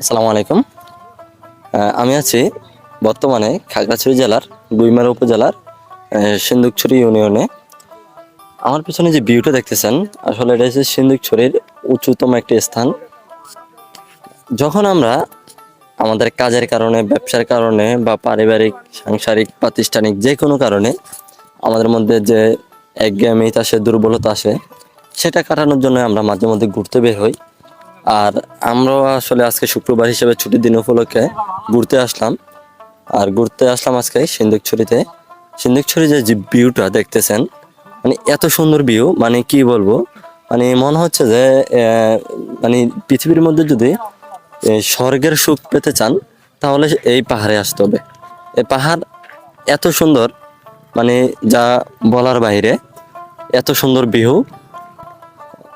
আসসালামু আলাইকুম। আমি আছি বর্তমানে খাগড়াছড়ি জেলার গুইমারা উপজেলার আহ, সিন্দুকছড়ি ইউনিয়নে। আমার পিছনে যে ভিউটা দেখতেছেন আসলে এটা হচ্ছে সিন্দুকছড়ির উচ্চতম একটি স্থান। যখন আমরা আমাদের কাজের কারণে ব্যবসার কারণে বা পারিবারিক সাংসারিক প্রাতিষ্ঠানিক যে কোনো কারণে আমাদের মধ্যে যে একঘেয়েমিত আসে, দুর্বলতা আসে। সেটা কাটানোর জন্য আমরা মাঝে মধ্যে ঘুরতে বের হই। আর আমরাও আসলে আজকে শুক্রবার হিসেবে ছুটির দিন উপলক্ষে ঘুরতে আসলাম। আর ঘুরতে আসলাম আজকে সিন্দুকছড়িতে সিন্দুকছড়ি যে ভিউটা দেখতেছেন মানে এত সুন্দর ভিউ মানে কি বলব? মানে মনে হচ্ছে যে মানে পৃথিবীর মধ্যে যদি স্বর্গের সুখ পেতে চান, তাহলে এই পাহাড়ে আসতে হবে। এই পাহাড় এত সুন্দর মানে যা বলার বাইরে, এত সুন্দর বিহু।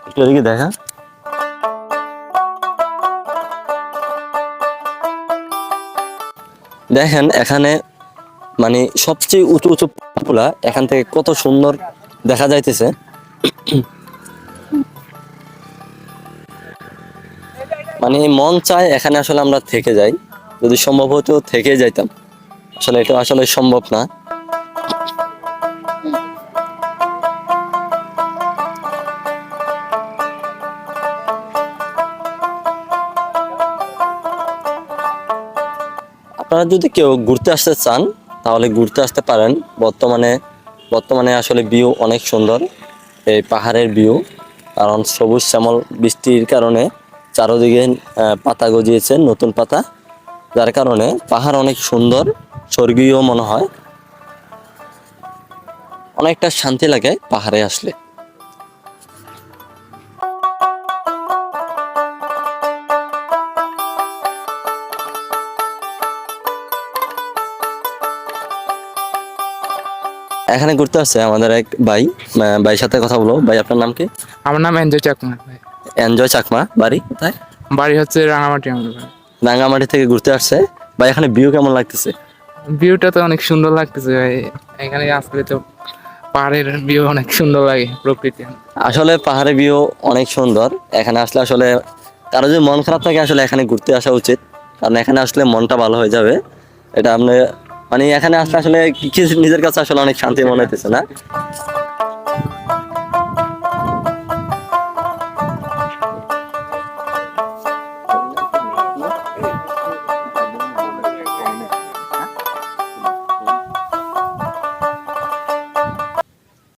একটু দেখা। দেখেন এখানে মানে সবচেয়ে উঁচু উঁচু পাহাড়গুলা এখান থেকে কত সুন্দর দেখা যাইতেছে। মানে মন চায় এখানে আসলে আমরা থেকে যাই। যদি সম্ভব হতো থেকে যাইতাম। আসলে এটা আসলে সম্ভব না। আপনারা যদি কেউ ঘুরতে আসতে চান, তাহলে ঘুরতে আসতে পারেন। বর্তমানে বর্তমানে আসলে ভিউ অনেক সুন্দর, এই পাহাড়ের ভিউ। কারণ সবুজ শ্যামল বৃষ্টির কারণে চারোদিকে পাতা গজিয়েছে, নতুন পাতা। যার কারণে পাহাড় অনেক সুন্দর, স্বর্গীয় মনে হয়। অনেকটা শান্তি লাগে পাহাড়ে আসলে। এখানে ঘুরতে আসছে আমাদের এক ভাই ভাইয়ের সাথে কথা বলব ভাই আপনার নাম কি? আমার নাম এনজয় চাকমা এনজয় চাকমা বাড়ি কোথায়? বাড়ি হচ্ছে রাঙামাটি রাঙ্গামাটি থেকে ঘুরতে আসছে। ভাই এখানে ভিউ কেমন লাগতেছে? ভিউটা তো অনেক সুন্দর লাগতেছে ভাই। এখানে আসলে তো পাহাড়ের ভিউ অনেক সুন্দর লাগে প্রকৃতি। আসলে পাহাড়ের ভিউ অনেক সুন্দর। এখানে আসলে আসলে কারও যদি মন খারাপ থাকে আসলে এখানে ঘুরতে আসা উচিত। কারণ এখানে আসলে মনটা ভালো হয়ে যাবে। এটা আপনি মানে এখানে আসলে আসলে নিজের কাছে আসলে অনেক শান্তি মনে হইতেছে না?